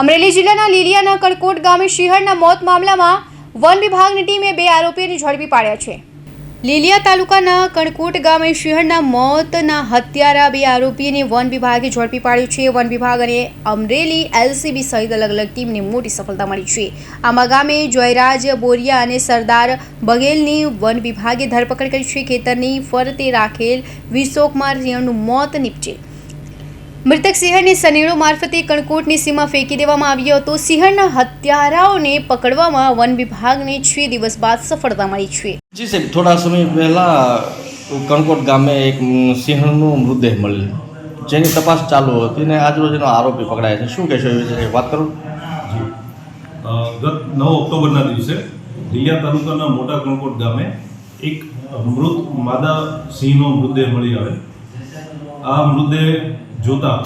અમરેલી જિલ્લાના લીલિયાના કડકોટ ગામે શિહરના મોત મામલામાં વન વિભાગની ટીમે બે આરોપીઓને ઝડપી પાડ્યા છે. લીલિયા તાલુકાના કણકોટ ગામે શિહરના મોતના હત્યારા બે આરોપીને વન વિભાગે ઝડપી પાડ્યું છે. વન વિભાગ અને અમરેલી એલસીબી સહિત અલગ અલગ ટીમને મોટી સફળતા મળી છે. આમાં ગામે જયરાજ બોરિયા અને સરદાર બઘેલની વન વિભાગે ધરપકડ કરી છે. ખેતરની ફરતે રાખેલ વિશોકમાં સિંહણનું મોત નીપજે મૃતક સિંહણને સનેડો મારફતે કણકોટની સીમા ફેંકી દેવામાં આવ્યો હતો. સિંહણના હત્યારાઓને પકડવામાં વન વિભાગને છ દિવસ બાદ સફળતા મળી છે. જી સાહેબ થોડા સમય પહેલાં કણકોટ ગામે એક સિંહણનો મૃતદેહ મળ્યું. જેની તપાસ ચાલુ હતી અને આજરોજ એનો આરોપી પકડાય છે. શું કહેશો એ વિશે વાત કરો? જી. ગત નવ ઓક્ટોબરના દિવસે લીલિયા તાલુકાના મોટા કણકોટ ગામે એક મૃત માદા સિંહનો મૃતદેહ મળી આવે. આ મૃતદેહ જોતા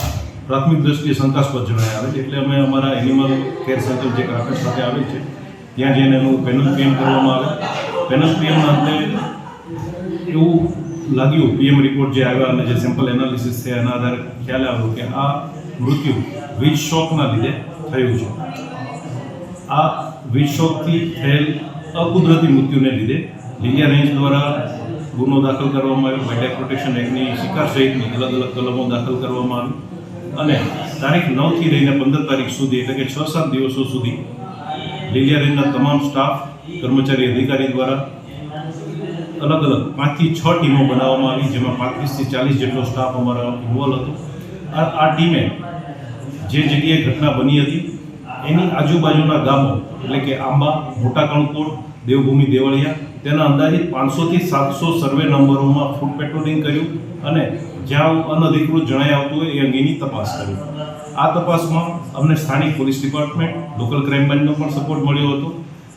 પ્રાથમિક દ્રષ્ટિએ શંકાસ્પદ જણાય આવે એટલે અમે અમારા એનિમલ કેર સેન્ટર જે કાંકર સાથે આવે છે, ત્યાં જઈને એનું પેનલ પીએમ કરવામાં આવે. પેનલ પીએમના અંતે એવું લાગ્યું પીએમ રિપોર્ટ જે આવ્યા અને જે સેમ્પલ એનાલિસિસ છે, એના આધારે ખ્યાલ આવ્યો કે આ મૃત્યુ વીજ શોકના લીધે થયું છે. આ વીજ શોકથી થયેલ અકુદરતી મૃત્યુને લીધે લીલિયા રેન્જ દ્વારા ગુનો દાખલ કરવામાં આવ્યો. વાઇલ્ડ પ્રોટેક્શન એક્ટની શિકાર સહિતની અલગ અલગ કલમો દાખલ કરવામાં આવી. અને તારીખ નવથી લઈને પંદર તારીખ સુધી એટલે કે છ સાત દિવસો સુધી લીલિયા રેન્જના તમામ સ્ટાફ કર્મચારી, અધિકારી દ્વારા અલગ અલગ પાંચથી છ ટીમો બનાવવામાં આવી, જેમાં પાંત્રીસથી ચાલીસ જેટલો સ્ટાફ અમારો ઇન્વોલ્વ હતો. આ ટીમે જે જગ્યાએ ઘટના બની હતી, એની આજુબાજુના ગામો એટલે કે આંબા, મોટા કણકોટ દેવભૂમિ દેવળિયા તેના અંદાજિત પાંચસોથી સાતસો સર્વે નંબરોમાં ફૂડ પેટ્રોલિંગ કર્યું અને જ્યાં અનધિકૃત જણાઈ આવતું હોય એ અંગેની તપાસ કરી. આ તપાસમાં અમને સ્થાનિક પોલીસ ડિપાર્ટમેન્ટ, લોકલ ક્રાઇમ બ્રાન્ચનો પણ સપોર્ટ મળ્યો હતો.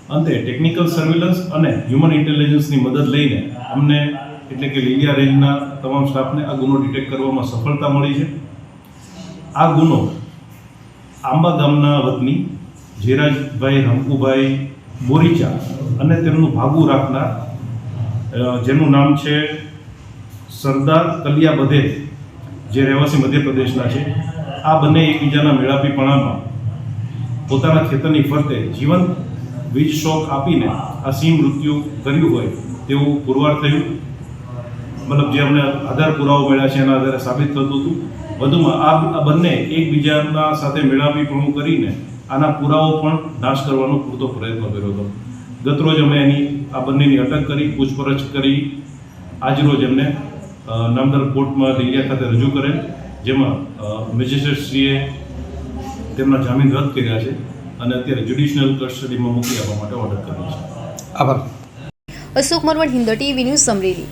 અંતે ટેકનિકલ સર્વેલન્સ અને હ્યુમન ઇન્ટેલિજન્સની મદદ લઈને અમને એટલે કે લીલિયા રેન્જના તમામ સ્ટાફને આ ગુનો ડિટેક્ટ કરવામાં સફળતા મળી છે. આ ગુનો આંબા ગામના વતની જીરાજભાઈ રમકુભાઈ બોરીચા અને તેમનું ભાગું રાખનાર જેનું નામ છે સરદાર કલિયા બધે, જે રહેવાસી મધ્યપ્રદેશના છે. આ બંને એકબીજાના મેળાપીપણામાં પોતાના ખેતરની ફરતે જીવંત વીજ શોક આપીને આ સિંહ મૃત્યુ કર્યું હોય તેવું પુરવાર થયું. મતલબ જે અમને આધાર પુરાવો મળ્યા છે એના આધારે સાબિત થતું હતું. વધુમાં આ બંને એકબીજાના સાથે મેળાપીપણું કરીને આના પુરાવો પણ નાશ કરવાનો પૂરતો પ્રયત્ન કર્યો હતો. ગતરોજ અમે એની આ બંનેની અટક કરી પૂછપરછ કરી. આજરોજ એમને નામદાર કોર્ટમાં લીલિયા ખાતે રજૂ કરેલ જેમાં મેજિસ્ટ્રેટશ્રીએ તેમના જામીન રદ કર્યા છે અને અત્યારે જ્યુડિશિયલ કસ્ટડીમાં મૂકી આપવા માટે ઓર્ડર કર્યો છે. આભાર. Ashok Marvan Hind TV news Amreli.